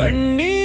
கண்ணீரின்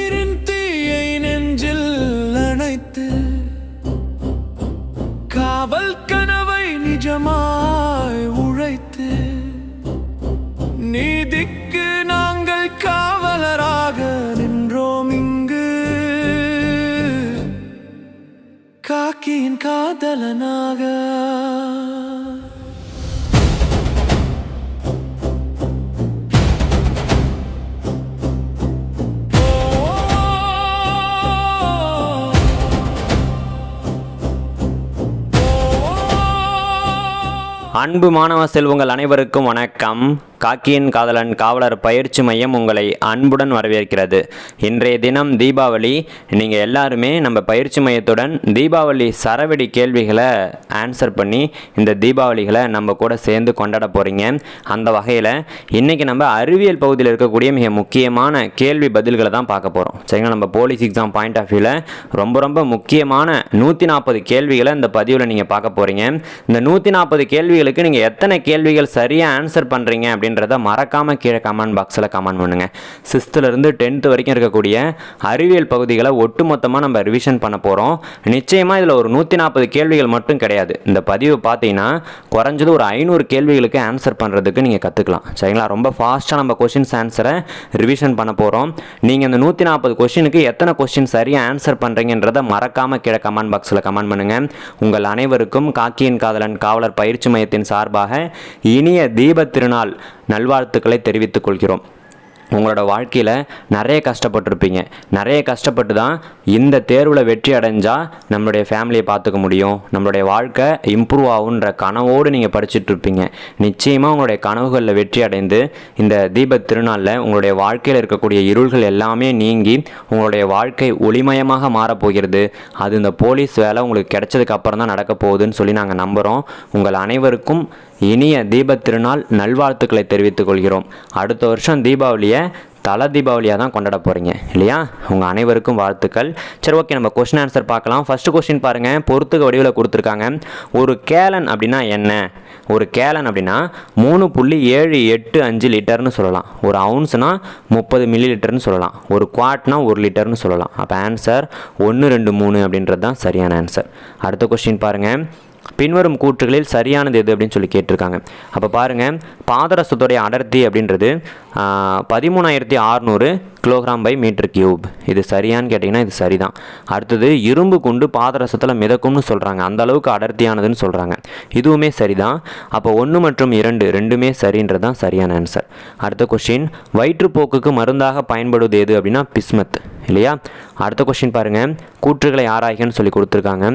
அன்பு மாணவ செல்வங்கள் அனைவருக்கும் வணக்கம். காக்கியின் காதலன் காவலர் பயிற்சி மையம் உங்களை அன்புடன் வரவேற்கிறது. இன்றைய தினம் தீபாவளி. நீங்கள் எல்லாருமே நம்ம பயிற்சி மையத்துடன் தீபாவளி சரவெடி கேள்விகளை ஆன்சர் பண்ணி இந்த தீபாவளிகளை நம்ம கூட சேர்ந்து கொண்டாட போகிறீங்க அந்த வகையில் இன்றைக்கி நம்ம அறிவியல் பகுதியில் இருக்கக்கூடிய மிக முக்கியமான கேள்வி பதில்களை தான் பார்க்க போகிறோம் சரிங்களா? நம்ம போலீஸ் எக்ஸாம் பாயிண்ட் ஆஃப் வியூவில் ரொம்ப ரொம்ப முக்கியமான நூற்றி நாற்பது கேள்விகளை இந்த பதிவில் நீங்கள் பார்க்க போகிறீங்க இந்த நூற்றி நாற்பது கேள்விகளுக்கு நீங்கள் எத்தனை கேள்விகள் சரியாக ஆன்சர் பண்ணுறீங்க அப்படின்னு அப்படின்றத மறக்காமல் கீழே கமெண்ட் பாக்ஸில் கமெண்ட் பண்ணுங்கள் சிக்ஸ்த்துலேருந்து டென்த்து வரைக்கும் இருக்கக்கூடிய அறிவியல் பகுதிகளை ஒட்டுமொத்தமாக நம்ம ரிவிஷன் பண்ண போகிறோம் நிச்சயமாக இதில் ஒரு நூற்றி நாற்பது கேள்விகள் மட்டும் கிடையாது. இந்த பதிவு பார்த்தீங்கன்னா குறைஞ்சது ஒரு ஐநூறு கேள்விகளுக்கு ஆன்சர் பண்ணுறதுக்கு நீங்கள் கற்றுக்கலாம் சரிங்களா? ரொம்ப ஃபாஸ்ட்டாக நம்ம கொஷின்ஸ் ஆன்சரை ரிவிஷன் பண்ண போகிறோம் நீங்கள் இந்த நூற்றி நாற்பது கொஷினுக்கு எத்தனை கொஸ்டின் சரியாக ஆன்சர் பண்ணுறீங்கன்றதை மறக்காமல் கீழே கமெண்ட் பாக்ஸில் கமெண்ட் பண்ணுங்கள் உங்கள் அனைவருக்கும் காக்கியின் காதலன் காவலர் பயிற்சி மையத்தின் சார்பாக இனிய தீபத் திருநாள் நல்வாழ்த்துக்களை தெரிவித்துக் கொள்கிறோம். உங்களோட வாழ்க்கையில் நிறைய கஷ்டப்பட்டிருப்பீங்க. நிறைய கஷ்டப்பட்டு தான் இந்த தேர்வில் வெற்றி அடைஞ்சால் நம்மளுடைய ஃபேமிலியை பார்த்துக்க முடியும். நம்மளுடைய வாழ்க்கை இம்ப்ரூவ் ஆகுன்ற கனவோடு நீங்கள் படிச்சுட்ருப்பீங்க நிச்சயமாக உங்களுடைய கனவுகளில் வெற்றி அடைந்து இந்த தீபத் திருநாளில் உங்களுடைய வாழ்க்கையில் இருக்கக்கூடிய இருள்கள் எல்லாமே நீங்கி உங்களுடைய வாழ்க்கை ஒளிமயமாக மாறப்போகிறது அது இந்த போலீஸ் வேலை உங்களுக்கு கிடைச்சதுக்கு அப்புறம் தான் நடக்க போகுதுன்னு சொல்லி நாங்கள் நம்புகிறோம் உங்கள் அனைவருக்கும் இனிய தீப திருநாள் நல்வாழ்த்துக்களை தெரிவித்துக் கொள்கிறோம். அடுத்த வருஷம் தீபாவளியை தலை தீபாவளியாக தான் கொண்டாட போகிறீங்க இல்லையா? உங்கள் அனைவருக்கும் வாழ்த்துக்கள். சரி ஓகே நம்ம கொஸ்டின் ஆன்சர் பார்க்கலாம். ஃபஸ்ட்டு கொஸ்டின் பாருங்கள் பொறுத்துக்கு வடிவில் கொடுத்துருக்காங்க. ஒரு கேலன் அப்படின்னா என்ன? ஒரு கேலன் அப்படின்னா மூணு புள்ளி ஏழு எட்டு அஞ்சு லிட்டர்னு சொல்லலாம். ஒரு அவுன்ஸ்னால் முப்பது மில்லி லிட்டர்னு சொல்லலாம். ஒரு குவாட்னா ஒரு லிட்டர்னு சொல்லலாம். அப்போ ஆன்சர் ஒன்று ரெண்டு மூணு அப்படின்றது தான் சரியான ஆன்சர் அடுத்த கொஸ்டின் பாருங்கள் பின்வரும் கூற்றுகளில் சரியானது எது அப்படின்னு சொல்லி கேட்டிருக்காங்க. அப்போ பாருங்கள் பாதரசத்துடைய அடர்த்தி அப்படின்றது பதிமூணாயிரத்தி ஆறுநூறு கிலோகிராம் பை மீட்டர் கியூப் இது சரியான்னு கேட்டிங்கன்னா இது சரிதான். அடுத்தது இரும்பு கொண்டு பாதரசத்தில் மிதக்கும்னு சொல்கிறாங்க அந்த அளவுக்கு அடர்த்தியானதுன்னு சொல்கிறாங்க இதுவுமே சரிதான். அப்போ ஒன்று மற்றும் இரண்டு ரெண்டுமே சரின்றது தான் சரியான ஆன்சர் அடுத்த கொஷின் வயிற்றுப்போக்குக்கு மருந்தாக பயன்படுவது எது அப்படின்னா பிஸ்மத். இல்லையா? அடுத்த கொஷின் பாருங்கள் கூற்றுகளை ஆராய்கன்னு சொல்லி கொடுத்துருக்காங்க.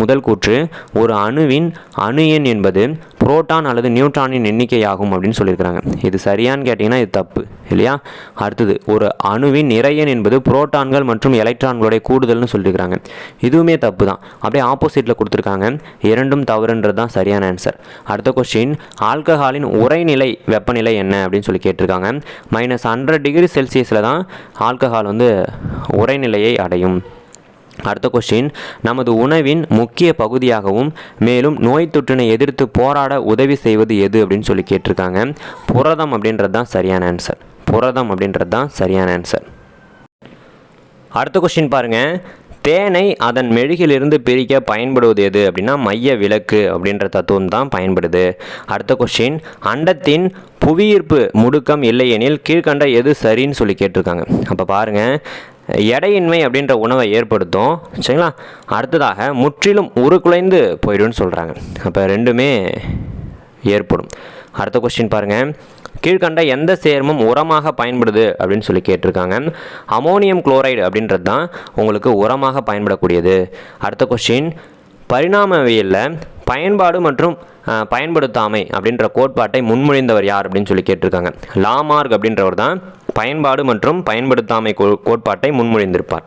முதல் கூற்று ஒரு அணுவின் அணு எண் என்பது புரோட்டான் அல்லது நியூட்ரானின் எண்ணிக்கையாகும் அப்படின்னு சொல்லியிருக்கிறாங்க. இது சரியான்னு கேட்டிங்கன்னா இது தப்பு இல்லையா? அடுத்தது ஒரு அணுவின் நிறையன் என்பது புரோட்டான்கள் மற்றும் எலக்ட்ரான்களுடைய கூடுதல்னு சொல்லியிருக்கிறாங்க. இதுவுமே தப்பு தான் அப்படியே ஆப்போசிட்டில் கொடுத்துருக்காங்க. இரண்டும் தவறுன்றது தான் சரியான ஆன்சர் அடுத்த கொஸ்டின் ஆல்கஹாலின் உரைநிலை வெப்பநிலை என்ன அப்படின்னு சொல்லி கேட்டிருக்காங்க. மைனஸ் ஹண்ட்ரட் டிகிரி செல்சியஸில் தான் ஆல்கஹால் வந்து உரைநிலையை அடையும். அடுத்த கொஸ்டின் நமது உணவின் முக்கிய பகுதியாகவும் மேலும் நோய் தொற்றினை எதிர்த்து போராட உதவி செய்வது எது அப்படின்னு சொல்லி கேட்டிருக்காங்க. புரதம் அப்படின்றது தான் சரியான ஆன்சர் புரதம் அப்படின்றது தான் சரியான ஆன்சர் அடுத்த கொஸ்டின் பாருங்கள் தேனை அதன் மெழுகிலிருந்து பிரிக்க பயன்படுவது எது அப்படின்னா மைய விளக்கு அப்படின்ற தத்துவம் தான் பயன்படுது. அடுத்த கொஸ்டின் அண்டத்தின் புவியீர்ப்பு முடுக்கம் இல்லையெனில் கீழ்கண்ட எது சரின்னு சொல்லி கேட்டிருக்காங்க. அப்போ பாருங்கள் எடையின்மை அப்படின்ற உணவை ஏற்படுத்தும். சரிங்களா? அடுத்ததாக முற்றிலும் உருக்குலைந்து போயிடும்னு சொல்கிறாங்க அப்போ ரெண்டுமே ஏற்படும். அடுத்த கொஸ்டின் பாருங்கள் கீழ்கண்ட எந்த சேர்மம் உரமாக பயன்படுது அப்படின்னு சொல்லி கேட்டிருக்காங்க. அமோனியம் குளோரைடு அப்படின்றது தான் உங்களுக்கு உரமாக பயன்படக்கூடியது. அடுத்த கொஸ்டின் பரிணாமவியலில் பயன்பாடு மற்றும் பயன்படுத்தாமை அப்படின்ற கோட்பாட்டை முன்மொழிந்தவர் யார் அப்படின்னு சொல்லி கேட்டிருக்காங்க. லாமார்க் அப்படின்றவர் தான் பயன்பாடு மற்றும் பயன்படுத்தாமை கோ- கோட்பாட்டை முன்மொழிந்திருப்பார்.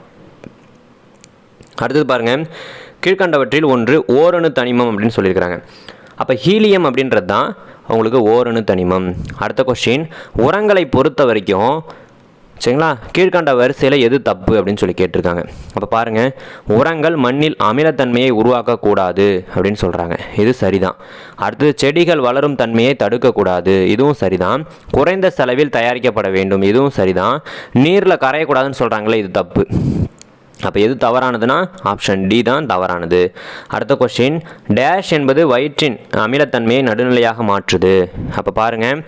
அடுத்தது பாருங்கள் கீழ்கண்டவற்றில் ஒன்று ஓரணு தனிமம் அப்படின்னு சொல்லியிருக்கிறாங்க. அப்போ ஹீலியம் அப்படின்றது தான் உங்களுக்கு ஓரணு தனிமம். அடுத்த கொஸ்டின் உரங்களை பொறுத்த வரைக்கும் சரிங்களா? கீழ்கண்ட வரிசையில் எது தப்பு அப்படின்னு சொல்லி கேட்டிருக்காங்க. அப்போ பாருங்கள் உரங்கள் மண்ணில் அமிலத்தன்மையை உருவாக்கக்கூடாது அப்படின்னு சொல்கிறாங்க இது சரிதான். அடுத்தது செடிகள் வளரும் தன்மையை தடுக்கக்கூடாது. இதுவும் சரிதான். குறைந்த செலவில் தயாரிக்கப்பட வேண்டும். இதுவும் சரிதான். நீரில் கரையக்கூடாதுன்னு சொல்கிறாங்களே இது தப்பு. அப்போ எது தவறானதுன்னா ஆப்ஷன் டி தான் தவறானது. அடுத்த கொஸ்டின் டேஷ் என்பது வயிற்றின் அமிலத்தன்மையை நடுநிலையாக மாற்றுது. அப்போ பாருங்கள்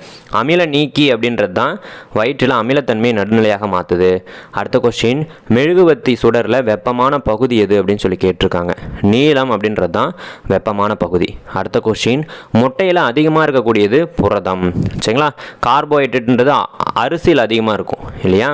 அமில நீக்கி அப்படின்றது தான் வயிற்றில் அமிலத்தன்மையை நடுநிலையாக மாற்றுது அடுத்த கொஸ்டின் மெழுகுவத்தி சுடரில் வெப்பமான பகுதி எது அப்படின்னு சொல்லி கேட்டிருக்காங்க. நீளம் அப்படின்றது தான் வெப்பமான பகுதி. அடுத்த கொஸ்டின் முட்டையில் அதிகமாக இருக்கக்கூடியது புரதம். சரிங்களா? கார்போஹைட்ரேட்ன்றது அரிசியில் அதிகமாக இருக்கும் இல்லையா?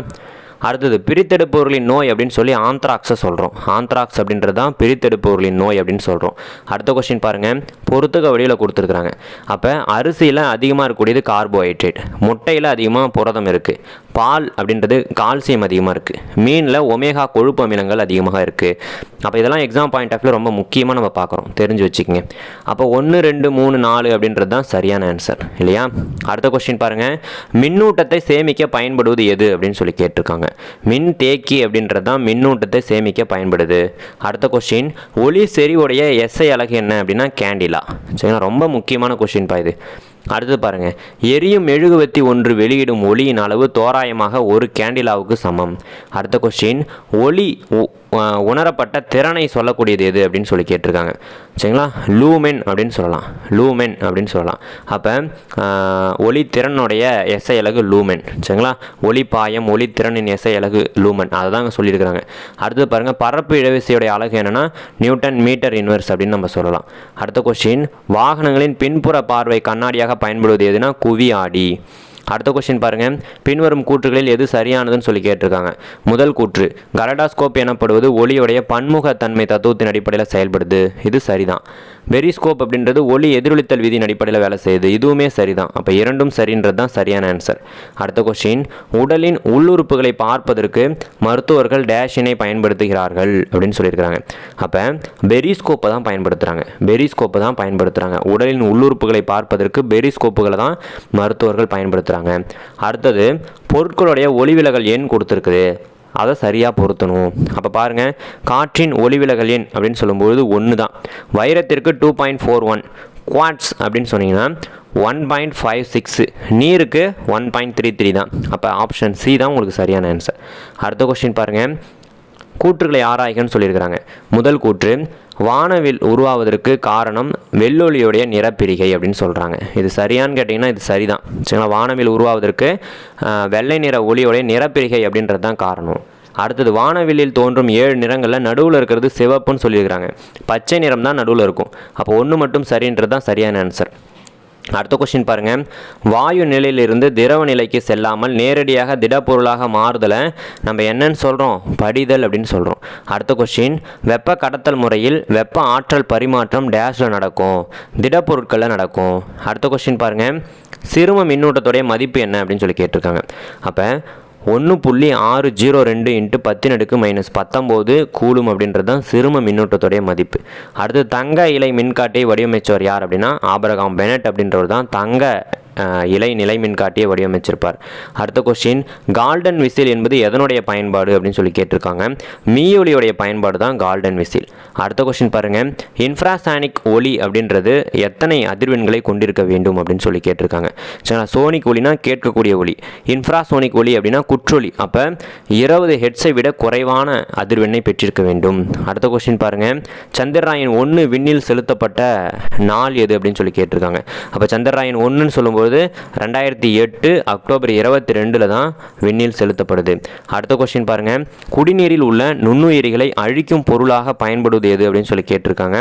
அடுத்தது பிரித்தெடுப்பவர்களின் நோய் அப்படின்னு சொல்லி ஆந்த்ராக்ஸை சொல்கிறோம் ஆந்த்ராக்ஸ் அப்படின்றது தான் பிரித்தெடுப்பவர்களின் நோய் அப்படின்னு சொல்கிறோம் அடுத்த கொஸ்டின் பாருங்கள் பொறுத்துக்க வழியில் கொடுத்துருக்குறாங்க. அப்போ அரிசியில் அதிகமாக இருக்கக்கூடியது கார்போஹைட்ரேட் முட்டையில் அதிகமாக புரதம் இருக்குது பால் அப்படின்றது கால்சியம் அதிகமாக இருக்குது மீனில் ஒமேகா கொழுப்பு அமிலங்கள் அதிகமாக இருக்குது அப்போ இதெல்லாம் எக்ஸாம் பாயிண்ட் ஆஃப் ரொம்ப முக்கியமாக நம்ம பார்க்குறோம். தெரிஞ்சு வச்சுக்கோங்க. அப்போ ஒன்று ரெண்டு மூணு நாலு அப்படின்றது தான் சரியான ஆன்சர் இல்லையா? அடுத்த கொஸ்டின் பாருங்கள் மின்னூட்டத்தை சேமிக்க பயன்படுவது எது அப்படின்னு சொல்லி கேட்டிருக்காங்க. மின் தேக்கி அப்படின்றது தான் மின்னூட்டத்தை சேமிக்க பயன்படுது. அடுத்த கொஸ்டின் ஒளி செறிவுடைய எஸ்ஐ அழகு என்ன அப்படின்னா கேண்டிலா. சரிங்களா? ரொம்ப முக்கியமான கொஸ்டின் பா இது. அடுத்து பாருங்கள் எரியும் மெழுகுவத்தி ஒன்று வெளியிடும் ஒளியின் அளவு தோராயமாக ஒரு கேண்டிலாவுக்கு சமம். அடுத்த கொஸ்டின் ஒளி உணரப்பட்ட திறனை சொல்லக்கூடியது எது அப்படின்னு சொல்லி கேட்டிருக்காங்க. சரிங்களா? லூமென் அப்படின்னு சொல்லலாம். லூமென் அப்படின்னு சொல்லலாம். அப்போ ஒளி திறனுடைய எஸ்ஐ அலகு லூமென். சரிங்களா? ஒளி பாயம் ஒளி திறனின் எஸ்ஐ அலகு லூமென். அதை தான் சொல்லியிருக்கிறாங்க. அடுத்து பாருங்கள் பரப்பு இழவிசையுடைய அலகு என்னென்னா நியூட்டன் மீட்டர் இன்வெர்ஸ் அப்படின்னு நம்ம சொல்லலாம். அடுத்த கொஸ்டின் வாகனங்களின் பின்புற பார்வை கண்ணாடியாக பயன்படுவது எதுனா குவி ஆடி அடுத்த கொஸ்டின் பாருங்கள் பின்வரும் கூற்றுகளில் எது சரியானதுன்னு சொல்லி கேட்டிருக்காங்க. முதல் கூற்று கலடாஸ்கோப் எனப்படுவது ஒளியுடைய பன்முகத்தன்மை தத்துவத்தின் அடிப்படையில் செயல்படுது. இது சரிதான். பெரிஸ்கோப் அப்படின்றது ஒளி எதிரொலித்தல் விதியின் அடிப்படையில் வேலை செய்யுது. இதுவுமே சரிதான். அப்போ இரண்டும் சரின்றது தான் சரியான ஆன்சர் அடுத்த கொஸ்டின் உடலின் உள்ளுறுப்புகளை பார்ப்பதற்கு மருத்துவர்கள் டேஷினை பயன்படுத்துகிறார்கள் அப்படின்னு சொல்லியிருக்கிறாங்க. அப்போ பெரிஸ்கோப்பை தான் பயன்படுத்துகிறாங்க பெரிஸ்கோப்பை தான் பயன்படுத்துகிறாங்க உடலின் உள்ளுறுப்புகளை பார்ப்பதற்கு பெரிஸ்கோப்புகளை தான் மருத்துவர்கள் பயன்படுத்துகிறாங்க அடுத்தது பொருட்களுடைய ஒளிவிலகல் எண் கொடுத்துருக்குது. அதை சரியாக பொருத்தணும். அப்போ பாருங்கள் காற்றின் ஒளிவிலகல் எண் அப்படின்னு சொல்லும்பொழுது ஒன்று தான் வைரத்திற்கு two point four one quartz அப்படின்னு சொன்னீங்கன்னா ஒன் பாயிண்ட் ஃபைவ் சிக்ஸு நீருக்கு ஒன் பாயிண்ட் த்ரீ த்ரீ தான். அப்போ ஆப்ஷன் சி தான் உங்களுக்கு சரியான ஆன்சர் அடுத்த கொஸ்டின் பாருங்கள் கூற்றுகளை ஆராய்கன்னு சொல்லியிருக்கிறாங்க. முதல் கூற்று வானவில் உருவாவதற்கு காரணம் வெள்ளொளியுடைய நிறப்பிரிகை அப்படின்னு சொல்கிறாங்க இது சரியான்னு கேட்டிங்கன்னா இது சரிதான். சரிங்களா? வானவில் உருவாவதற்கு வெள்ளை நிற ஒளியுடைய நிறப்பிரிகை அப்படின்றது தான் காரணம். அடுத்தது வானவில்லில் தோன்றும் ஏழு நிறங்களில் நடுவில் இருக்கிறது சிவப்புன்னு சொல்லியிருக்கிறாங்க. பச்சை நிறம் தான் நடுவில் இருக்கும். அப்போ ஒன்று மட்டும் சரின்றது தான் சரியான ஆன்சர் அடுத்த கொஸ்டின் பாருங்கள் வாயு நிலையிலிருந்து திரவ நிலைக்கு செல்லாமல் நேரடியாக திடப்பொருளாக மாறுதலை நம்ம என்னன்னு சொல்கிறோம் படிதல் அப்படின்னு சொல்கிறோம் அடுத்த கொஸ்டின் வெப்ப கடத்தல் முறையில் வெப்ப ஆற்றல் பரிமாற்றம் டேஷில் நடக்கும். திடப்பொருட்களில் நடக்கும். அடுத்த கொஸ்டின் பாருங்க. சிறும மின்னூட்டத்துடைய மதிப்பு என்ன அப்படின்னு சொல்லி கேட்டிருக்காங்க. அப்போ ஒன்று புள்ளி ஆறு ஜீரோ ரெண்டு இன்ட்டு பத்தின் அடுக்கு மைனஸ் பத்தொம்போது கூலும் அப்படின்றது தான் சிறும மின்னூட்டத்துடைய மதிப்பு. அடுத்து தங்க இலை மின்காட்டை வடிவமைச்சவர் யார் அப்படின்னா ஆபரகாம் பெனட் அப்படின்றவர் தான் தங்க இலை நிலை மின்காட்டியை வடிவமைச்சிருப்பார். அடுத்த கொஸ்டின் கால்டன் விசில் என்பது எதனுடைய பயன்பாடு அப்படின்னு சொல்லி கேட்டிருக்காங்க. மீயொலியுடைய பயன்பாடு தான் கால்டன் விசில் அடுத்த கொஸ்டின் பாருங்கள் இன்ஃப்ராசானிக் ஒலி அப்படின்றது எத்தனை அதிர்வெண்களை கொண்டிருக்க வேண்டும் அப்படின்னு சொல்லி கேட்டிருக்காங்க. சரிங்களா சோனிக் ஒலினா கேட்கக்கூடிய ஒலி இன்ஃப்ராசோனிக் ஒலி அப்படின்னா குற்றொலி அப்போ இருபது ஹெட்ஸை விட குறைவான அதிர்வெண்ணை பெற்றிருக்க வேண்டும். அடுத்த கொஸ்டின் பாருங்கள் சந்திரராயன் ஒன்று விண்ணில் செலுத்தப்பட்ட நாள் எது அப்படின்னு சொல்லி கேட்டிருக்காங்க. அப்போ சந்திரராயன் ஒன்றுன்னு சொல்லும்போது ரெண்டாயிரத்தி எட்டு அக்டோபர் இருபத்தி ரெண்டில் தான் விண்ணில் செலுத்தப்படுது. அடுத்த கொஸ்டின் பாருங்கள் குடிநீரில் உள்ள நுண்ணுயிரிகளை அழிக்கும் பொருளாக பயன்படுவது எது அப்படின்னு சொல்லி கேட்டிருக்காங்க.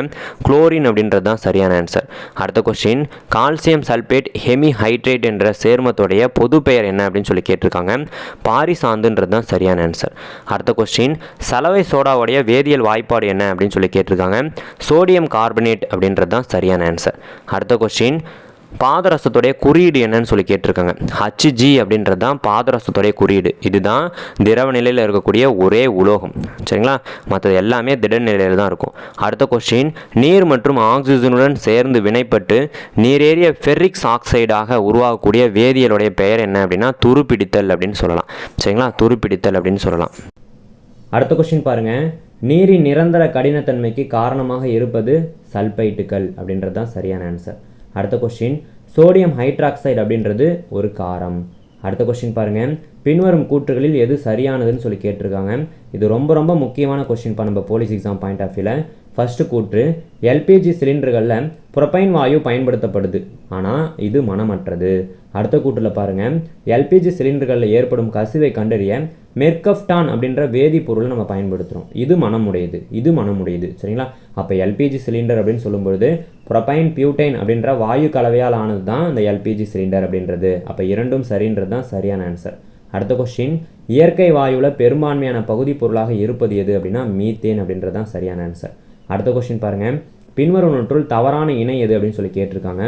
குளோரின் அப்படின்றது தான் சரியான ஆன்சர் அடுத்த question calcium sulphate hemihydrate என்ற சேர்மத்துடைய பொது பெயர் என்ன அப்படின்னு சொல்லி கேட்டிருக்காங்க. பாரிசாந்துன்றது தான் சரியான ஆன்சர் அடுத்த கொஸ்டின் சலவை சோடாவுடைய வேதியியல் வாய்ப்பாடு என்ன அப்படின்னு சொல்லி கேட்டிருக்காங்க. சோடியம் கார்பனேட் அப்படின்றது தான் சரியான ஆன்சர் அடுத்த கொஸ்டின் பாதரசத்துடைய குறியீடு என்னன்னு சொல்லி கேட்டிருக்காங்க. ஹச்ஜி அப்படின்றது தான் பாதரசத்துடைய குறியீடு. இதுதான் திரவ நிலையில் இருக்கக்கூடிய ஒரே உலோகம். சரிங்களா? மற்றது எல்லாமே திட நிலையில் தான் இருக்கும். அடுத்த கொஸ்டின் நீர் மற்றும் ஆக்சிஜனுடன் சேர்ந்து வினைப்பட்டு நீரேறிய ஃபெர்ரிக்ஸ் ஆக்சைடாக உருவாகக்கூடிய வேதியியலுடைய பெயர் என்ன அப்படின்னா துருப்பிடித்தல் அப்படின்னு சொல்லலாம். சரிங்களா? துருப்பிடித்தல் அப்படின்னு சொல்லலாம். அடுத்த கொஸ்டின் பாருங்க. நீரின் நிரந்தர கடினத்தன்மைக்கு காரணமாக இருப்பது சல்பைட்டுகள் அப்படின்றது தான் சரியான ஆன்சர் அடுத்த கொஸ்டின் சோடியம் ஹைட்ராக்சைடு அப்படின்றது ஒரு காரம். அடுத்த கொஸ்டின் பாருங்க பின்வரும் கூற்றுகளில் எது சரியானதுன்னு சொல்லி கேட்டிருக்காங்க. இது ரொம்ப ரொம்ப முக்கியமான கொஸ்டின் இப்போ நம்ம போலீஸ் எக்ஸாம் பாயிண்ட் ஆஃப் வியூவில் ஃபஸ்ட்டு கூற்று எல்பிஜி சிலிண்டர்களில் புரப்பைன் வாயு பயன்படுத்தப்படுது. ஆனால் இது மனமற்றது. அடுத்த கூட்டில் பாருங்கள் எல்பிஜி சிலிண்டர்களில் ஏற்படும் கசிவை கண்டறிய மெர்கப்டான் அப்படின்ற வேதிப்பொருளை நம்ம பயன்படுத்துகிறோம் இது மனமுடையது. இது மனமுடையது. சரிங்களா? அப்போ எல்பிஜி சிலிண்டர் அப்படின்னு சொல்லும்பொழுது புரப்பைன் பியூட்டைன் அப்படின்ற வாயு கலவையால் ஆனது தான் இந்த எல்பிஜி சிலிண்டர் அப்படின்றது. அப்போ இரண்டும் சரின்றது தான் சரியான ஆன்சர் அடுத்த கொஸ்டின் இயற்கை வாயுவில் பெரும்பான்மையான பகுதி பொருளாக இருப்பது எது அப்படின்னா மீத்தேன் அப்படின்றது தான் சரியான ஆன்சர் அடுத்த கொஸ்டின் பாருங்கள் பின்வரும் பின்வருவனற்றுள் தவறான இணை எது அப்படின்னு சொல்லி கேட்டிருக்காங்க.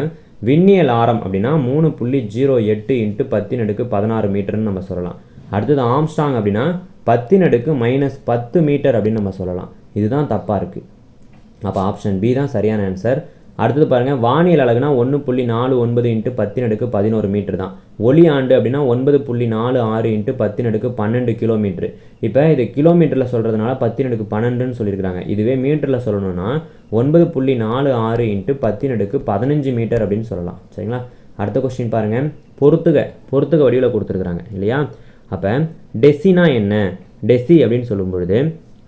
விண்ணியல் ஆரம் அப்படின்னா மூணு புள்ளி ஜீரோ எட்டு இன்ட்டு பத்தின் அடுக்கு பதினாறு மீட்டர்னு நம்ம சொல்லலாம். அடுத்தது ஆம்ஸ்டாங் அப்படின்னா பத்தின் அடுக்கு மைனஸ் பத்து மீட்டர் அப்படின்னு நம்ம சொல்லலாம். இதுதான் தப்பாக இருக்குது அப்போ ஆப்ஷன் பி தான் சரியான ஆன்சர் அடுத்தது பாருங்கள் வானியல் அழகுனா ஒன்று புள்ளி நாலு ஒன்பது இன்ட்டு பத்தின் அடுக்கு பதினோரு மீட்டர் தான். ஒளி ஆண்டு அப்படின்னா ஒன்பது புள்ளி நாலு ஆறு இன்ட்டு பத்தின் அடுக்கு பன்னெண்டு கிலோமீட்ரு இப்போ இது கிலோமீட்டரில் சொல்கிறதுனால பத்தின் அடுக்கு பன்னெண்டுன்னு சொல்லியிருக்கிறாங்க. இதுவே மீட்டரில் சொல்லணும்னா ஒன்பது புள்ளி நாலு ஆறு இன்ட்டு பத்தின் அடுக்கு பதினஞ்சு மீட்டர் அப்படின்னு சொல்லலாம். சரிங்களா? அடுத்த கொஸ்டின் பாருங்கள் பொறுத்துக பொறுத்துக வடிவில் கொடுத்துருக்குறாங்க இல்லையா? அப்போ டெசினா என்ன? டெசி அப்படின்னு சொல்லும் பொழுது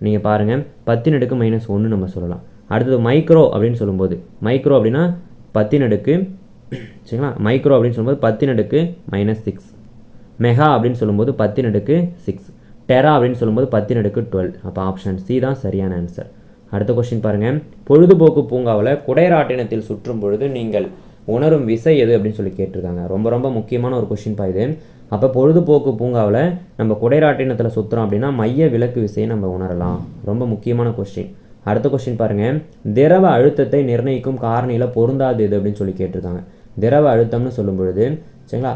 நீங்கள் பாருங்கள் பத்தின் அடுக்கு மைனஸ் ஒன்று நம்ம சொல்லலாம். அடுத்தது மைக்ரோ அப்படின்னு சொல்லும்போது. மைக்ரோ அப்படின்னா பத்தின் அடுக்கு சரிங்களா? மைக்ரோ அப்படின்னு சொல்லும்போது பத்தின் அடுக்கு மைனஸ் சிக்ஸ் மெகா அப்படின்னு சொல்லும்போது பத்தின் அடுக்கு சிக்ஸ் டெரா அப்படின்னு சொல்லும்போது பத்தின் அடுக்கு டுவெல் அப்போ ஆப்ஷன் சி தான் சரியான ஆன்சர் அடுத்த கொஸ்டின் பாருங்கள் பொழுதுபோக்கு பூங்காவில் குடைராட்டினத்தில் சுற்றும் பொழுது நீங்கள் உணரும் விசை எது அப்படின்னு சொல்லி கேட்டிருக்காங்க. ரொம்ப ரொம்ப முக்கியமான ஒரு கொஸ்டின் பா இது. அப்போ பொழுதுபோக்கு பூங்காவில் நம்ம குடைராட்டினத்தில் சுற்றுறோம் அப்படின்னா மைய விளக்கு விசையை நம்ம உணரலாம். ரொம்ப முக்கியமான கொஸ்டின் அடுத்த கொஸ்டின் பாருங்கள் திரவ அழுத்தத்தை நிர்ணயிக்கும் காரணியில் பொருந்தாது இது அப்படின்னு சொல்லி கேட்டிருக்காங்க. திரவ அழுத்தம்னு சொல்லும் பொழுது சரிங்களா?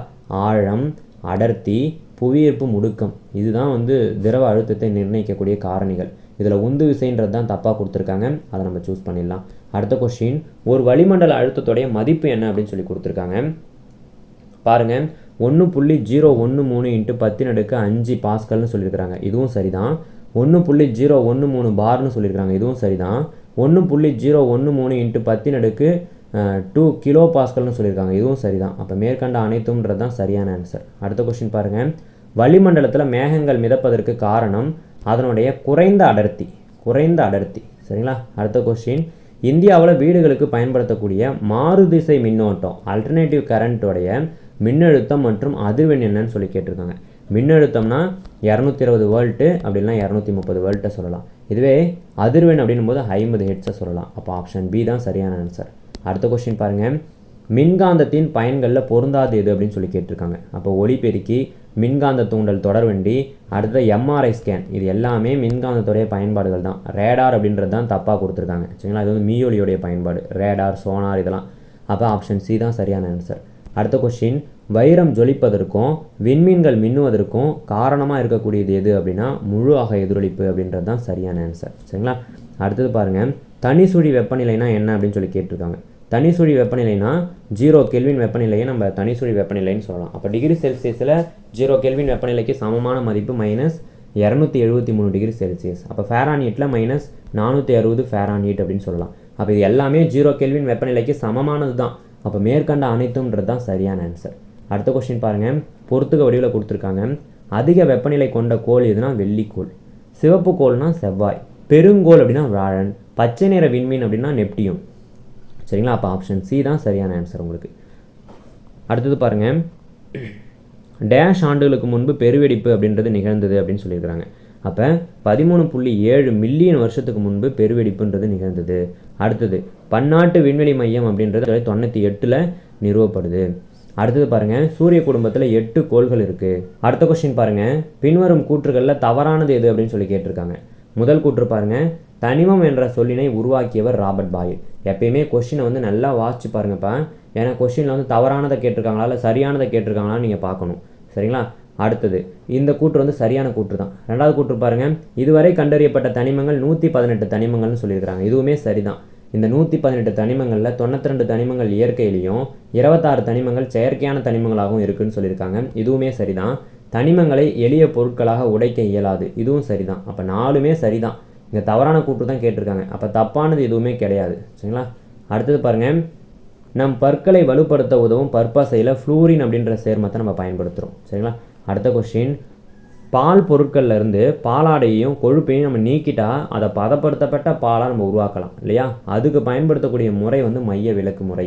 ஆழம் அடர்த்தி புவியீர்ப்பு முடுக்கம் இதுதான் வந்து திரவ அழுத்தத்தை நிர்ணயிக்கக்கூடிய காரணிகள். இதில் உந்து விசைன்றது தான் தப்பாக கொடுத்துருக்காங்க. அதை நம்ம சூஸ் பண்ணிடலாம். அடுத்த கொஸ்டின் ஒரு வளிமண்டல அழுத்தத்துடைய மதிப்பு என்ன அப்படின்னு சொல்லி கொடுத்துருக்காங்க. பாருங்கள் ஒன்று புள்ளி ஜீரோ ஒன்று மூணு இன்ட்டு பத்தின் அடுக்கு அஞ்சு பாஸ்கல்னு சொல்லியிருக்கிறாங்க. இதுவும் சரிதான். ஒன்று புள்ளி ஜீரோ ஒன்று மூணு பார்னு சொல்லியிருக்காங்க இதுவும் சரிதான். ஒன்று புள்ளி ஜீரோ ஒன்று மூணு இன்ட்டு பத்தின் அடுக்கு டூ கிலோ பாஸ்கல்னு சொல்லியிருக்காங்க. இதுவும் சரிதான். அப்போ மேற்கண்ட அனைத்தும்ன்றது தான் சரியான ஆன்சர் அடுத்த கொஸ்டின் பாருங்கள் வளிமண்டலத்தில் மேகங்கள் மிதப்பதற்கு காரணம் அதனுடைய குறைந்த அடர்த்தி குறைந்த அடர்த்தி. சரிங்களா? அடுத்த கொஸ்டின் இந்தியாவில் வீடுகளுக்கு பயன்படுத்தக்கூடிய மாறுதிசை மின்னோட்டம் அல்டர்னேட்டிவ் கரண்ட்டோடைய மின்னழுத்தம் மற்றும் அதிர்வெண் என்னன்னு சொல்லி கேட்டிருக்காங்க. மின்னழுத்தம்னா இரநூத்தி இருபது வோல்ட்டு அப்படின்னா இரநூத்தி முப்பது வேர்ல்ட்டை சொல்லலாம். இதுவே அதிர்வெண் அப்படின்னும் போது ஐம்பது ஹெட்ஸை சொல்லலாம். அப்போ ஆப்ஷன் பி தான் சரியான ஆன்சர் அடுத்த கொஸ்டின் பாருங்கள் மின்காந்தத்தின் பயன்களில் பொருந்தாது எது அப்படின்னு சொல்லி கேட்டிருக்காங்க. அப்போ ஒளிபெருக்கி மின்காந்த தூண்டல் தொடர்வண்டி அடுத்த எம்ஆர்ஐ ஸ்கேன் இது எல்லாமே மின்காந்தத்துடைய பயன்பாடுகள் தான். ரேடார் அப்படின்றது தான் தப்பாக கொடுத்துருக்காங்க. சரிங்களா? இது வந்து மீயொலியோடைய பயன்பாடு. ரேடார் சோனார் இதெல்லாம். அப்போ ஆப்ஷன் சி தான் சரியான ஆன்சர் அடுத்த கொஸ்டின் வைரம் ஜொலிப்பதற்கும் விண்மீன்கள் மின்னுவதற்கும் காரணமாக இருக்கக்கூடியது எது அப்படின்னா முழு ஆக எதிரொலிப்பு அப்படின்றது தான் சரியான ஆன்சர் சரிங்களா? அடுத்தது பாருங்கள் தனிசுழி வெப்பநிலைனா என்ன அப்படின்னு சொல்லி கேட்டிருக்காங்க. தனிசுழி வெப்பநிலைனா ஜீரோ கெல்வின் வெப்பநிலையை நம்ம தனிசுழி வெப்பநிலைன்னு சொல்லலாம். அப்போ டிகிரி செல்சியஸில் ஜீரோ கெல்வின் வெப்பநிலைக்கு சமமான மதிப்பு மைனஸ் இரநூத்தி எழுபத்தி மூணு டிகிரி செல்சியஸ். அப்போ ஃபேரானியட்டில் மைனஸ் நானூற்றி அறுபது ஃபேரானியட் அப்படின்னு சொல்லலாம். அப்போ இது எல்லாமே ஜீரோ கெல்வின் வெப்பநிலைக்கு சமமானது தான் அப்போ மேற்கண்ட அனைத்தும்ன்றது தான் சரியான ஆன்சர் அடுத்த கொஸ்டின் பாருங்கள் பொறுத்துக்க வடிவில் கொடுத்துருக்காங்க. அதிக வெப்பநிலை கொண்ட கோள் எதுனா வெள்ளிக்கோள். சிவப்பு கோள்னால் செவ்வாய். பெருங்கோள் அப்படின்னா வியாழன் பச்சை நிற விண்மீன் அப்படின்னா நெப்டியும் சரிங்களா? அப்போ ஆப்ஷன் சி தான் சரியான ஆன்சர் உங்களுக்கு. அடுத்தது பாருங்கள் டேஷ் ஆண்டுகளுக்கு முன்பு பெருவெடிப்பு அப்படின்றது நிகழ்ந்தது அப்படின்னு சொல்லியிருக்கிறாங்க. அப்போ பதிமூணு புள்ளி ஏழு மில்லியன் வருஷத்துக்கு முன்பு பெருவெடிப்புன்றது நிகழ்ந்தது. அடுத்தது பன்னாட்டு விண்வெளி மையம் அப்படின்றது தொண்ணூற்றி எட்டில் நிறுவப்படுது. அடுத்தது பாருங்கள் சூரிய குடும்பத்தில் எட்டு கோள்கள் இருக்குது அடுத்த கொஸ்டின் பாருங்கள் பின்வரும் கூற்றுகளில் தவறானது எது அப்படின்னு சொல்லி கேட்டிருக்காங்க. முதல் கூற்று பாருங்கள் தனிமம் என்ற சொல்லினை உருவாக்கியவர் ராபர்ட் பாயில். எப்பயுமே கொஸ்டினை வந்து நல்லா வாசிச்சு பாருங்கப்பா. ஏன்னா கொஷினில் வந்து தவறானதை கேட்டிருக்காங்களா இல்லை சரியானதை கேட்டிருக்காங்களான்னு நீங்கள் பார்க்கணும். சரிங்களா? அடுத்தது இந்த கூற்று வந்து சரியான கூற்று தான். ரெண்டாவது கூற்று பாருங்கள் இதுவரை கண்டறியப்பட்ட தனிமங்கள் நூற்றி பதினெட்டு தனிமங்கள்னு சொல்லியிருக்கிறாங்க. இதுவுமே சரிதான். இந்த நூற்றி பதினெட்டு தனிமங்களில் தொண்ணூற்றி ரெண்டு தனிமங்கள் இயற்கையிலையும் இருபத்தாறு தனிமங்கள் செயற்கையான தனிமங்களாகவும் இருக்குதுன்னு சொல்லியிருக்காங்க. இதுவுமே சரிதான். தனிமங்களை எளிய பொருட்களாக உடைக்க இயலாது. இதுவும் சரிதான். அப்போ நாலுமே சரிதான். இங்கே தவறான கூற்று தான் கேட்டிருக்காங்க. அப்போ தப்பானது எதுவுமே கிடையாது. சரிங்களா? அடுத்தது பாருங்கள் நம் பற்களை வலுப்படுத்த உதவும் பற்பசையில் ஃப்ளூரின் அப்படின்ற சேர்மத்தை நம்ம பயன்படுத்துகிறோம் சரிங்களா? அடுத்த கொஸ்டின் பால் பொருட்கள்லேருந்து பாலாடையும் பாலாடையையும் கொழுப்பையும் நம்ம நீக்கிட்டால் அதை பதப்படுத்தப்பட்ட பாலாக நம்ம உருவாக்கலாம் இல்லையா? அதுக்கு பயன்படுத்தக்கூடிய முறை வந்து மைய விளக்கு முறை.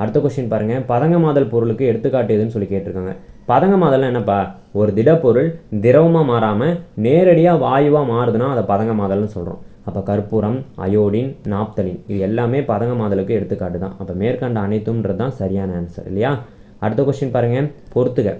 அடுத்த கொஸ்டின் பாருங்கள் பதங்கமாதல் பொருளுக்கு எடுத்துக்காட்டு எதுன்னு சொல்லி கேட்டிருக்காங்க. பதங்கமாதல்னா என்னப்பா? ஒரு திடப்பொருள் திரவமாக மாறாமல் நேரடியாக வாயுவாக மாறுதுன்னா அதை பதங்கமாதல்னு சொல்கிறோம் அப்போ கற்பூரம் அயோடின் நாப்தலின் இது எல்லாமே பதங்கமாதலுக்கு எடுத்துக்காட்டு தான் அப்போ மேற்கண்ட அனைத்தும்ன்றது தான் சரியான ஆன்சர் இல்லையா? அடுத்த கொஸ்டின் பாருங்கள் பொறுத்துக.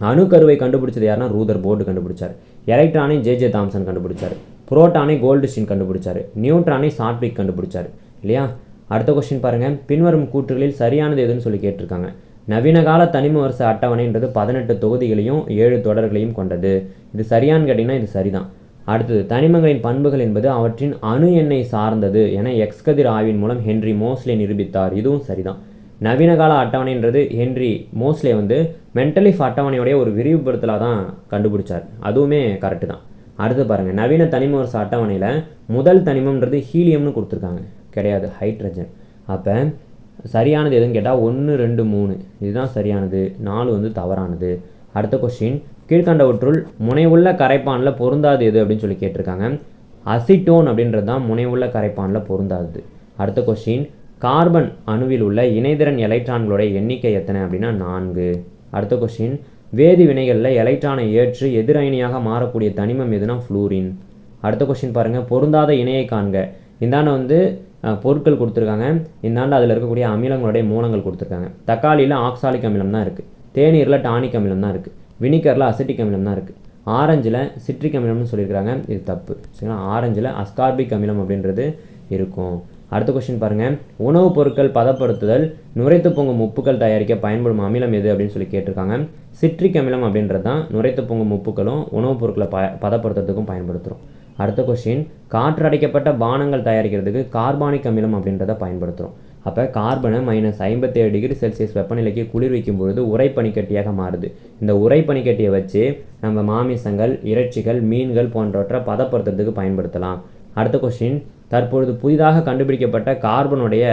அணுக்கருவை கண்டுபிடிச்சது யாருன்னா ரூதர் போர்டு கண்டுபிடிச்சார். எலக்ட்ரானை ஜே ஜே தாம்சன் கண்டுபிடிச்சார். புரோட்டானை கோல்டுஸ்டின் கண்டுபிடிச்சார். நியூட்ரானை சாட்விக் கண்டுபிடிச்சார். இல்லையா? அடுத்த கொஸ்டின் பாருங்கள் பின்வரும் கூற்றுகளில் சரியானது எதுன்னு சொல்லி கேட்டிருக்காங்க. நவீன கால தனிம வரிசை அட்டவணைன்றது பதினெட்டு தொகுதிகளையும் ஏழு தொடர்களையும் கொண்டது. இது சரியான்னு கேட்டிங்கன்னா இது சரிதான். அடுத்தது தனிமங்களின் பண்புகள் என்பது அவற்றின் அணு எண்ணெய் சார்ந்தது என எக்ஸ்கதிர் ஆய்வின் மூலம் ஹென்றி மோஸ்லே நிரூபித்தார். இதுவும் சரிதான். நவீன கால அட்டவணைன்றது ஹென்றி மோஸ்ட்லி வந்து மென்டலிஃப் அட்டவணையுடைய ஒரு விரிவுபடுத்தலாக தான் கண்டுபிடிச்சார். அதுவுமே கரெக்டு தான். அடுத்து பாருங்கள் நவீன தனிம வரிசை அட்டவணையில் முதல் தனிமம்ன்றது ஹீலியம்னு கொடுத்துருக்காங்க. கிடையாது ஹைட்ரஜன். அப்போ சரியானது எதுன்னு கேட்டால் ஒன்று ரெண்டு மூணு. இதுதான் சரியானது. நாலு வந்து தவறானது. அடுத்த கொஸ்டின் கீழ்கண்டவற்றுள் முனைவுள்ள கரைப்பானில் பொருந்தாது எது அப்படின்னு சொல்லி கேட்டிருக்காங்க. அசிட்டோன் அப்படின்றது தான் முனைவுள்ள கரைப்பானில் பொருந்தாது அடுத்த கொஸ்டின் கார்பன் அணுவில் உள்ள இணைதிறன் எலக்ட்ரான்களுடைய எண்ணிக்கை எத்தனை அப்படின்னா நான்கு. அடுத்த கொஸ்டின் வேதி வினைகளில் எலக்ட்ரானை ஏற்று எதிரயணியாக மாறக்கூடிய தனிமம் எதுனா ஃப்ளூரின் அடுத்த கொஸ்டின் பாருங்கள் பொருந்தாத இணையை காண்க. இந்தாண்ட வந்து பொருட்கள் கொடுத்துருக்காங்க. இந்தாண்டு அதில் இருக்கக்கூடிய அமிலங்களுடைய மூலங்கள் கொடுத்துருக்காங்க. தக்காளியில் ஆக்சாலிக் அமிலம் தான் இருக்குது தேநீரில் டானிக் அமிலம் தான் இருக்குது வினிகரில் அசிட்டிக் அமிலம் தான் இருக்குது ஆரஞ்சில் சிட்ரிக் அமிலம்னு சொல்லியிருக்கிறாங்க இது தப்பு. சரிங்களா? ஆரஞ்சில் அஸ்கார்பிக் அமிலம் அப்படின்றது இருக்கும். அடுத்த கொஸ்டின் பாருங்கள் உணவுப் பொருட்கள் பதப்படுத்துதல் நுரைத்து பொங்கும் உப்புக்கள் தயாரிக்க பயன்படும் அமிலம் எது அப்படின்னு சொல்லி கேட்டிருக்காங்க. சிட்ரிக் அமிலம் அப்படின்றது தான் நுரைத்து பொங்கும் உப்புக்களும் உணவுப் பொருட்களை ப பதப்படுத்துறதுக்கும் பயன்படுத்துகிறோம் அடுத்த கொஸ்டின் காற்றடைக்கப்பட்ட பானங்கள் தயாரிக்கிறதுக்கு கார்பானிக் அமிலம் அப்படின்றத பயன்படுத்துகிறோம் அப்போ கார்பனை மைனஸ் ஐம்பத்தேழு டிகிரி செல்சியஸ் வெப்பநிலைக்கு குளிர் வைக்கும் பொழுது உரைப்பனிக்கட்டியாக மாறுது. இந்த உரைப்பனிக்கட்டியை வச்சு நம்ம மாமிசங்கள் இறைச்சிகள் மீன்கள் போன்றவற்றை பதப்படுத்துறதுக்கு பயன்படுத்தலாம். அடுத்த கொஸ்டின் தற்பொழுது புதிதாக கண்டுபிடிக்கப்பட்ட கார்பனுடைய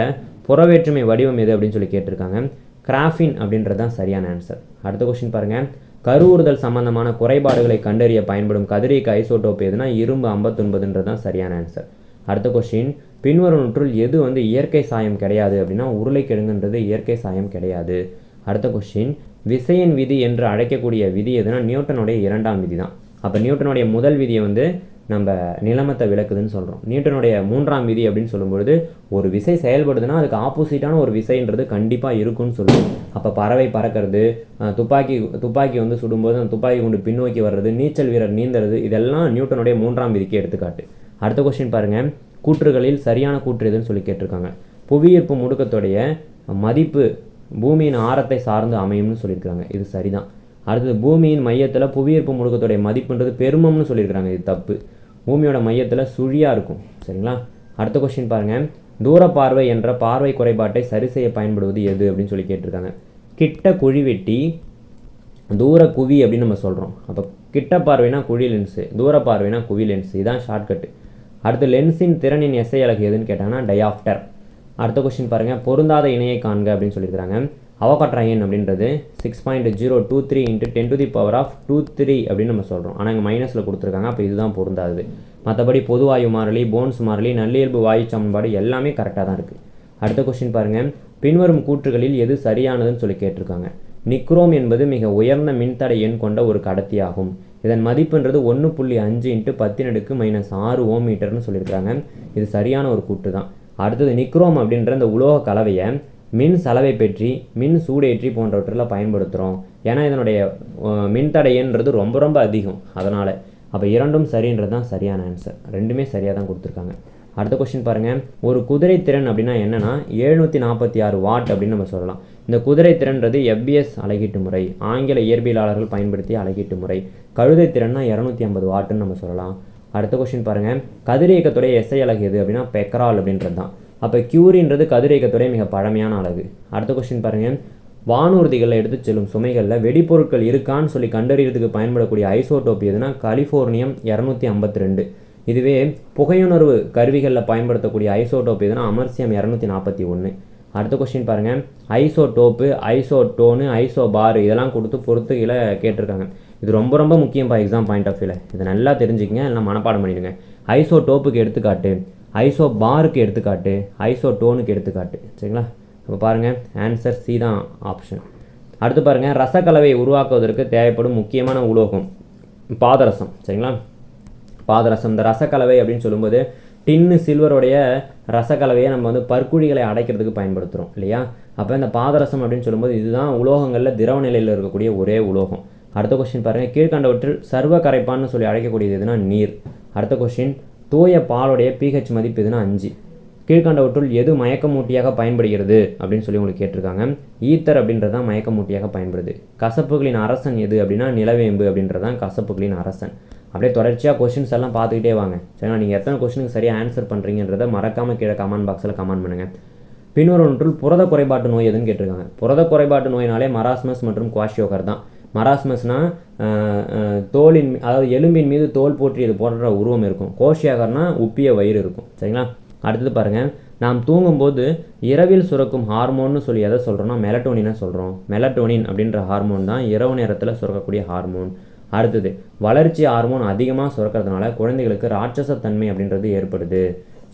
புறவேற்றுமை வடிவம் எது அப்படின்னு சொல்லி கேட்டிருக்காங்க. கிராஃபின் அப்படின்றது தான் சரியான ஆன்சர் அடுத்த கொஸ்டின் பாருங்கள் கருவுறுதல் சம்பந்தமான குறைபாடுகளை கண்டறிய பயன்படும் கதிரியக்க ஐசோட்டோப் எதுனா இரும்பு ஐம்பத்தொன்பதுன்றது தான் சரியான ஆன்சர் அடுத்த கொஸ்டின் பின்வருவற்றுள் எது வந்து இயற்கை சாயம் கிடையாது அப்படின்னா உருளைக்கிழங்குன்றது இயற்கை சாயம் கிடையாது. அடுத்த கொஸ்டின் விசையின் விதி என்று அழைக்கக்கூடிய விதி எதுனா நியூட்டனுடைய இரண்டாம் விதி தான் அப்போ நியூட்டனுடைய முதல் விதியை வந்து நம்ம நிலமத்தை விளக்குதுன்னு சொல்கிறோம் நியூட்டனுடைய மூன்றாம் விதி அப்படின்னு சொல்லும்பொழுது ஒரு விசை செயல்படுதுன்னா அதுக்கு ஆப்போசிட்டான ஒரு விசைன்றது கண்டிப்பாக இருக்கும்னு சொல்லுவோம். அப்போ பறவை பறக்கிறது துப்பாக்கி துப்பாக்கி வந்து சுடும்போது அந்த துப்பாக்கி கொண்டு பின்னோக்கி வர்றது நீச்சல் வீரர் நீந்துறது இதெல்லாம் நியூட்டனுடைய மூன்றாம் விதிக்கு எடுத்துக்காட்டு. அடுத்த கொஸ்டின் பாருங்கள் கூற்றுகளில் சரியான கூற்று எதுன்னு சொல்லி கேட்டிருக்காங்க. புவியீர்ப்பு முடுக்கத்துடைய மதிப்பு பூமியின் ஆரத்தை சார்ந்து அமையும்னு சொல்லியிருக்காங்க. இது சரிதான். அடுத்தது பூமியின் மையத்தில் புவியீர்ப்பு முடுக்கத்துடைய மதிப்புன்றது பெருமம்னு சொல்லியிருக்காங்க. இது தப்பு. பூமியோட மையத்தில் சுழியாக இருக்கும். சரிங்களா? அடுத்த கொஸ்டின் பாருங்கள் தூர பார்வை என்ற பார்வை குறைபாட்டை சரி செய்ய பயன்படுவது எது அப்படின்னு சொல்லி கேட்டிருக்காங்க. கிட்ட குழி வெட்டி தூர குவி அப்படின்னு நம்ம சொல்கிறோம் அப்போ கிட்ட பார்வைனா குழி லென்ஸு தூர பார்வைனா குவி லென்ஸ் இதான் ஷார்ட்கட்டு அடுத்து லென்ஸின் திறனின் எஸ்ஐ அழகு எதுன்னு கேட்டாங்கன்னா டயாப்டர் அடுத்த கொஸ்டின் பாருங்கள் பொருந்தாத இணையை காண்க அப்படின்னு சொல்லியிருக்கிறாங்க. அவகாட்ராயன் அப்படின்றது six point zero two three into ten to the power of two three அப்படின்னு நம்ம சொல்கிறோம் ஆனால் இங்கே மைனஸில் கொடுத்துருக்காங்க. அப்போ இதுதான் பொருந்தாது. மற்றபடி பொதுவாயு மாறலி போன்ஸ் மாறலி நல்லியல்பு வாயு சமன்பாடு எல்லாமே கரெக்டாக தான் இருக்குது அடுத்த கொஸ்டின் பாருங்கள் பின்வரும் கூற்றுகளில் எது சரியானதுன்னு சொல்லி கேட்டிருக்காங்க. நிக்ரோம் என்பது மிக உயர்ந்த மின்தடை எண் கொண்ட ஒரு கடத்தியாகும். இதன் மதிப்புன்றது ஒன்று புள்ளி அஞ்சு இன்ட்டு பத்தின் அடுக்கு மைனஸ் ஆறு ஓம் மீட்டர்னு சொல்லியிருக்காங்க. இது சரியான ஒரு கூற்று தான். அடுத்தது நிக்ரோம் அப்படின்ற இந்த உலோக கலவையை மின் சலவை பெற்றி மின் சூடேற்றி போன்றவற்றில் பயன்படுத்துகிறோம் ஏன்னா இதனுடைய மின்தடையன்றது ரொம்ப ரொம்ப அதிகம் அதனால். அப்போ இரண்டும் சரின்றது தான் சரியான ஆன்சர் ரெண்டுமே சரியாக தான் கொடுத்துருக்காங்க. அடுத்த கொஸ்டின் பாருங்கள் ஒரு குதிரை திறன் அப்படின்னா என்னென்னா எழுநூற்றி நாற்பத்தி ஆறு வாட் அப்படின்னு நம்ம சொல்லலாம். இந்த குதிரை திறன்றது எஃபிஎஸ் அழகீட்டு முறை ஆங்கில இயற்பியலாளர்கள் பயன்படுத்திய அழகீட்டு முறை. கழுதை திறன்னா இரநூத்தி ஐம்பது வாட்டுன்னு நம்ம சொல்லலாம். அடுத்த கொஸ்டின் பாருங்கள் கதிரியக்கத்துடைய எஸ்ஐ அழகு எது அப்படின்னா பெக்கரால் அப்படின்றது தான் அப்போ கியூரின்றது கதிரியக்கத்துடைய மிக பழமையான அழகு. அடுத்த கொஸ்டின் பாருங்கள் வானூர்திகளில் எடுத்துச் செல்லும் சுமைகளில் வெடிப்பொருட்கள் இருக்கான்னு சொல்லி கண்டறியறதுக்கு பயன்படக்கூடிய ஐசோடோப் எதுனா கலிஃபோர்னியம் இரநூத்தி ஐம்பத்தி ரெண்டு இதுவே புகையுணர்வு கருவிகளில் பயன்படுத்தக்கூடிய ஐசோடோப் எதுனா அமர்சியம் இரநூத்தி நாற்பத்தி ஒன்று அடுத்த கொஸ்டின் பாருங்கள் ஐசோடோப்பு ஐசோடோனு ஐசோ பார் இதெல்லாம் கொடுத்து பொறுத்துகளை கேட்டிருக்காங்க. இது ரொம்ப ரொம்ப முக்கியம்ப்பா எக்ஸாம் பாயிண்ட் ஆஃப் வியூவில் இதை நல்லா தெரிஞ்சுக்கங்க எல்லாம் மனப்பாடம் பண்ணிடுங்க. ஐசோடோப்புக்கு எடுத்துக்காட்டு. ஐசோ பாருக்கு எடுத்துக்காட்டு ஐசோ டோனுக்கு எடுத்துக்காட்டு. சரிங்களா? இப்போ பாருங்கள் ஆன்சர் சி தான் ஆப்ஷன் அடுத்து பாருங்கள் ரசக்கலவையை உருவாக்குவதற்கு தேவைப்படும் முக்கியமான உலோகம் பாதரசம். சரிங்களா? பாதரசம் இந்த ரசக்கலவை அப்படின்னு சொல்லும்போது டின்னு சில்வருடைய ரசக்கலவையை நம்ம வந்து பற்குழிகளை அடைக்கிறதுக்கு பயன்படுத்துகிறோம் இல்லையா? அப்போ இந்த பாதரசம் அப்படின்னு சொல்லும்போது இதுதான் உலோகங்களில் திரவ நிலையில் இருக்கக்கூடிய ஒரே உலோகம். அடுத்த கொஸ்டின் பாருங்கள் கீழ்கண்டவற்றில் சர்வ கரைப்பான்னு சொல்லி அழைக்கக்கூடியது எதுனா நீர். அடுத்த கொஸ்டின் தூய பாலுடைய பிஹெச் மதிப்பு எதுனா அஞ்சு. கீழ்கண்டவற்றுள் எது மயக்கமூட்டியாக பயன்படுகிறது? அப்படின்னு சொல்லி உங்களுக்கு கேட்டிருக்காங்க. ஈத்தர் அப்படின்றது தான் மயக்கமூட்டியாக பயன்படுது. கசப்புகளின் அரசன் எது அப்படின்னா நிலவேம்பு அப்படின்றது தான் கசப்புகளின் அரசன். அப்படியே தொடர்ச்சியாக கொஷின்ஸ் எல்லாம் பார்த்துக்கிட்டே வாங்க. சரிங்களா? நீங்கள் எத்தனை கொஷினுக்கு சரியாக ஆன்சர் பண்ணுறீங்கன்றதை மறக்காமல் கீழே கமெண்ட் பாக்ஸில் கமெண்ட் பண்ணுங்கள் பின்வருவற்றுள் புரத குறைபாட்டு நோய் எதுன்னு கேட்டிருக்காங்க. புரத குறைபாட்டு நோயினாலே மராஸ்மஸ் மற்றும் குவாஷியோகர் தான். மராஸ்மஸ்னா தோலின் அதாவது எலும்பின் மீது தோல் போற்றியது போன்ற உருவம் இருக்கும். கோஷியாகர்னா உப்பிய வயிறு இருக்கும். சரிங்களா? அடுத்தது பாருங்கள் நாம் தூங்கும்போது இரவில் சுரக்கும் ஹார்மோன்னு சொல்லி எதை சொல்கிறோம்னா மெலட்டோனினை சொல்கிறோம் மெலட்டோனின் அப்படின்ற ஹார்மோன் தான் இரவு நேரத்தில் சுரக்கக்கூடிய ஹார்மோன். அடுத்தது வளர்ச்சி ஹார்மோன் அதிகமாக சுரக்கிறதுனால குழந்தைகளுக்கு ராட்சசத்தன்மை அப்படின்றது ஏற்படுது.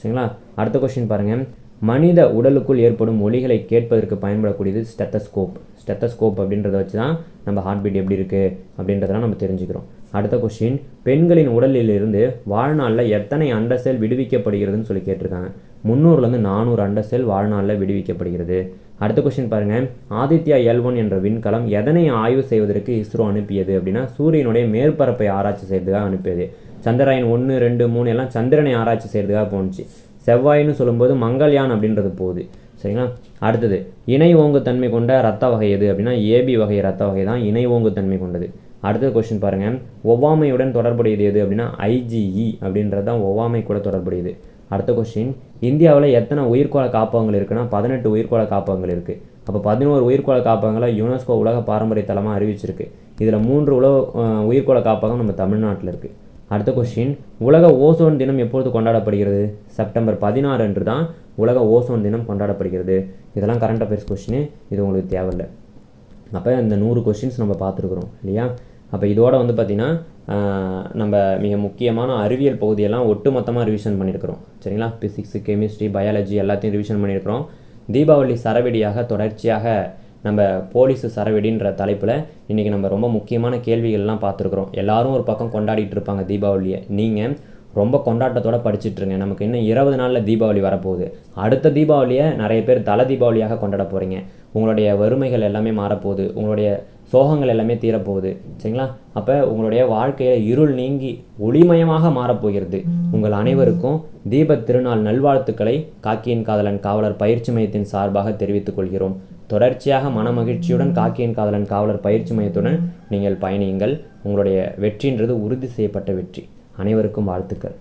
சரிங்களா? அடுத்த கொஸ்டின் பாருங்கள் மனித உடலுக்குள் ஏற்படும் ஒலிகளை கேட்பதற்கு பயன்படக்கூடியது ஸ்டெத்தஸ்கோப் ஸ்டெத்தஸ்கோப் அப்படின்றத வச்சு தான் நம்ம ஹார்ட் பீட் எப்படி இருக்குது அப்படின்றதெல்லாம் நம்ம தெரிஞ்சுக்கிறோம். அடுத்த கொஸ்டின் பெண்களின் உடலில் இருந்து வாழ்நாளில் எத்தனை அண்ட செல் விடுவிக்கப்படுகிறதுன்னு சொல்லி கேட்டிருக்காங்க. முந்நூறுலேருந்து நானூறு அண்ட செல் வாழ்நாளில் விடுவிக்கப்படுகிறது. அடுத்த கொஸ்டின் பாருங்கள் ஆதித்யா எல் ஒன் என்ற விண்கலம் எதனை ஆய்வு செய்வதற்கு இஸ்ரோ அனுப்பியது அப்படின்னா சூரியனுடைய மேற்பரப்பை ஆராய்ச்சி செய்யறதுக்காக அனுப்பியது. சந்திராயன் ஒன்று ரெண்டு மூணு எல்லாம் சந்திரனை ஆராய்ச்சி செய்கிறதுக்காக போணுச்சு. செவ்வாயின்னு சொல்லும்போது மங்கள்யான் அப்படின்றது போகுது. சரிங்களா? அடுத்தது இணை ஓங்கு தன்மை கொண்ட ரத்த வகை எது அப்படின்னா ஏபி வகை ரத்த வகை தான் இணை ஓங்கு தன்மை கொண்டது. அடுத்த கொஸ்டின் பாருங்கள் ஒவ்வாமையுடன் தொடர்புடையது எது அப்படின்னா ஐஜிஇ அப்படின்றது தான் ஒவ்வாமை கூட தொடர்புடையது. அடுத்த கொஸ்டின் இந்தியாவில் எத்தனை உயிர்கோள காப்பகங்கள் இருக்குன்னா பதினெட்டு உயிர்கோள காப்பகங்கள் இருக்குது அப்போ பதினோரு உயிர்கோள காப்பகங்களை யுனெஸ்கோ உலக பாரம்பரிய தலமாக அறிவிச்சிருக்கு. இதில் மூன்று உலக உயிர்கோள காப்பகம் நம்ம தமிழ்நாட்டில் இருக்குது அடுத்த கொஸ்டின் உலக ஓசோன் தினம் எப்பொழுது கொண்டாடப்படுகிறது? செப்டம்பர் பதினாறு அன்று தான் உலக ஓசோன் தினம் கொண்டாடப்படுகிறது. இதெல்லாம் கரண்ட் அஃபேர்ஸ் கொஸ்டின் இது உங்களுக்கு தேவையில்லை. அப்போ இந்த நூறு கொஸ்டின்ஸ் நம்ம பார்த்துருக்குறோம் இல்லையா? அப்போ இதோட வந்து பார்த்திங்கன்னா நம்ம மிக முக்கியமான அறிவியல் பகுதியெல்லாம் ஒட்டுமொத்தமாக ரிவிஷன் பண்ணியிருக்கிறோம். சரிங்களா? ஃபிசிக்ஸு கெமிஸ்ட்ரி பயாலஜி எல்லாத்தையும் ரிவிஷன் பண்ணியிருக்கிறோம். தீபாவளி சரவெடியாக தொடர்ச்சியாக நம்ம போலீஸு சரவெடின்ற தலைப்பில் இன்றைக்கி நம்ம ரொம்ப முக்கியமான கேள்விகள்லாம் பார்த்துருக்குறோம். எல்லாரும் ஒரு பக்கம் கொண்டாடிட்டு இருப்பாங்க தீபாவளியை. நீங்கள் ரொம்ப கொண்டாட்டத்தோட படிச்சுட்ருங்க நமக்கு இன்னும் இருபது நாளில் தீபாவளி வரப்போகுது. அடுத்த தீபாவளியை நிறைய பேர் தலை தீபாவளியாக கொண்டாட போகிறீங்க உங்களுடைய வறுமைகள் எல்லாமே மாறப்போகுது. உங்களுடைய சோகங்கள் எல்லாமே தீரப்போகுது. சரிங்களா? அப்போ உங்களுடைய வாழ்க்கையில் இருள் நீங்கி ஒளிமயமாக மாறப்போகிறது. உங்கள் அனைவருக்கும் தீபத் திருநாள் நல்வாழ்த்துக்களை காக்கியின் காதலன் காவலர் பயிற்சி மையத்தின் சார்பாக தெரிவித்துக் கொள்கிறோம். தொடர்ச்சியாக மனமகிழ்ச்சியுடன் காக்கியின் காதலன் காவலர் பயிற்சி மையத்துடன் நீங்கள் பயணியுங்கள். உங்களுடைய வெற்றின்றது உறுதி செய்யப்பட்ட வெற்றி. அனைவருக்கும் வாழ்த்துக்கள்.